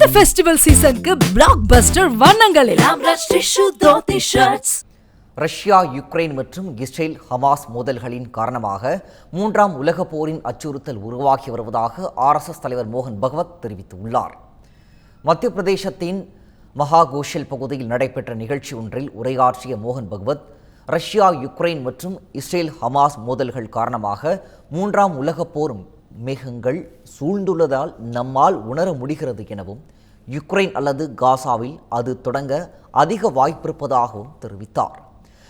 இந்த ஃபெஸ்டிவல் சீசனுக்கு blockbuster shirts Russia Ukraine மற்றும் இஸ்ரேல் ஹமாஸ் மோதல்களின் காரணமாக மூன்றாம் உலகப் போரின் அச்சுறுத்தல் உருவாகி வருவதாக ஆர்எஸ்எஸ் தலைவர் மோகன் பகவத் தெரிவித்துள்ளார். மத்திய பிரதேசத்தின் மகாகோஷல் பகுதியில் நடைபெற்ற நிகழ்ச்சி ஒன்றில் உரையாற்றிய மோகன் பகவத் ரஷ்யா யுக்ரைன் மற்றும் இஸ்ரேல் ஹமாஸ் மோதல்கள் காரணமாக மூன்றாம் உலகப் போர் மேகங்கள் சூழ்ந்துள்ளதால் நம்மால் உணர முடிகிறது எனவும் யுக்ரைன் அல்லது காசாவில் அது தொடங்க அதிக வாய்ப்பிருப்பதாகவும் தெரிவித்தார்.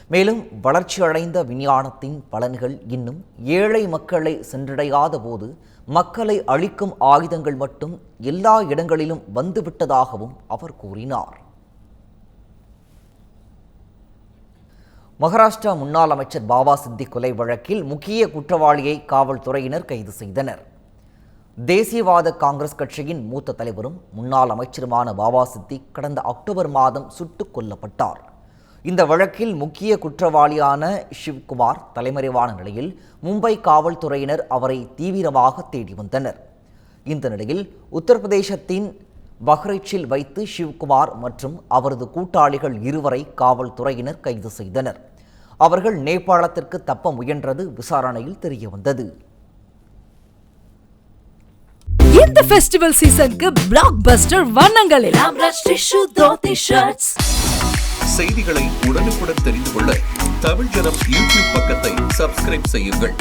மேலும் வளர்ச்சியடைந்த விஞ்ஞானத்தின் பலன்கள் இன்னும் ஏழை மக்களை சென்றடையாத போது மக்களை அழிக்கும் ஆயுதங்கள் மட்டும் எல்லா இடங்களிலும் வந்துவிட்டதாகவும் அவர் கூறினார். மகாராஷ்டிரா முன்னாள் அமைச்சர் பாபா சித்தி கொலை வழக்கில் முக்கிய குற்றவாளியை காவல்துறையினர் கைது செய்தனர். தேசியவாத காங்கிரஸ் கட்சியின் மூத்த தலைவரும் முன்னாள் அமைச்சருமான பாபா சித்தி கடந்த அக்டோபர் மாதம் சுட்டுக் கொல்லப்பட்டார். இந்த வழக்கில் முக்கிய குற்றவாளியான சிவ்குமார் தலைமறைவான நிலையில் மும்பை காவல்துறையினர் அவரை தீவிரமாக தேடி வந்தனர். இந்த நிலையில் உத்தரப்பிரதேசத்தின் பஹ்ரைச்சில் வைத்து சிவ்குமார் மற்றும் அவரது கூட்டாளிகள் இருவரை காவல்துறையினர் கைது செய்தனர். அவர்கள் நேபாளத்திற்கு தப்ப முயன்றது விசாரணையில் தெரியவந்தது. இந்த ஃபெஸ்டிவல் சீசனுக்கு பிளாக் பஸ்டர் வண்ணங்களில் செய்திகளை உடனுக்குடன் தெரிந்து கொள்ள தமிழ் ஜனம் யூடியூப் பக்கத்தை சப்ஸ்கிரைப் செய்யுங்கள்.